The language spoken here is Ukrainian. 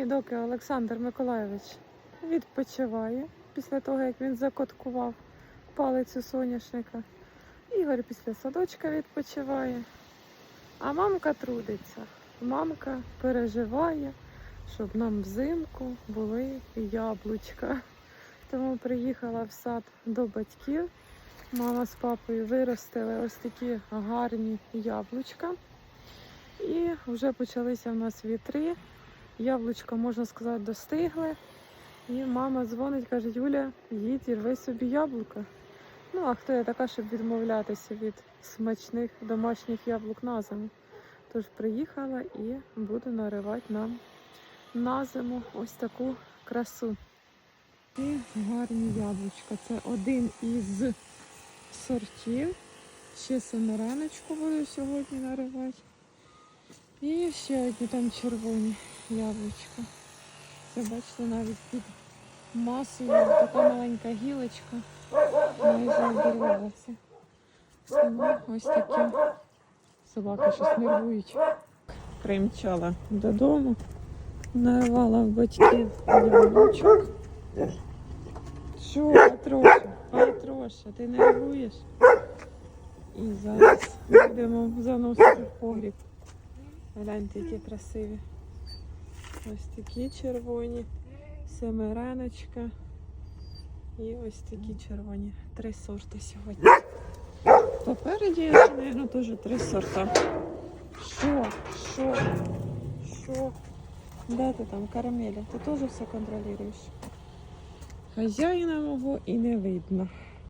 І доки Олександр Миколайович відпочиває після того, як він закоткував палицю соняшника. Ігор після садочка відпочиває. А мамка трудиться. Мамка переживає, щоб нам взимку були яблучка. Тому приїхала в сад до батьків. Мама з папою виростили ось такі гарні яблучка. І вже почалися в нас вітри. Яблучка, можна сказати, достигли. І мама дзвонить, каже, Юля, їдь і рви собі яблука. Ну, а хто я така, щоб відмовлятися від смачних домашніх яблук на зиму? Тож приїхала і буду наривати нам на зиму ось таку красу. І гарні яблучка. Це один із сортів. Ще семераночку буду сьогодні наривати. І ще одні там червоні яблучка. Це бачите навіть під масою така маленька гілочка майже обірвалася. Тому ось такі собаки щось нервують. Примчала додому, нарвала в батьків яблучок. Що, Патроша, Патроша, ти нервуєш? І зараз будемо заносити в погріб. Гляньте, які красиві. Ось такі червоні, семереночка. І ось такі червоні. Три сорти сьогодні. Попереді, я ще, теж три сорта. Що? Що? Що? Де ти там, карамеля? Ти теж все контролюєш? Хазяїна мого і не видно.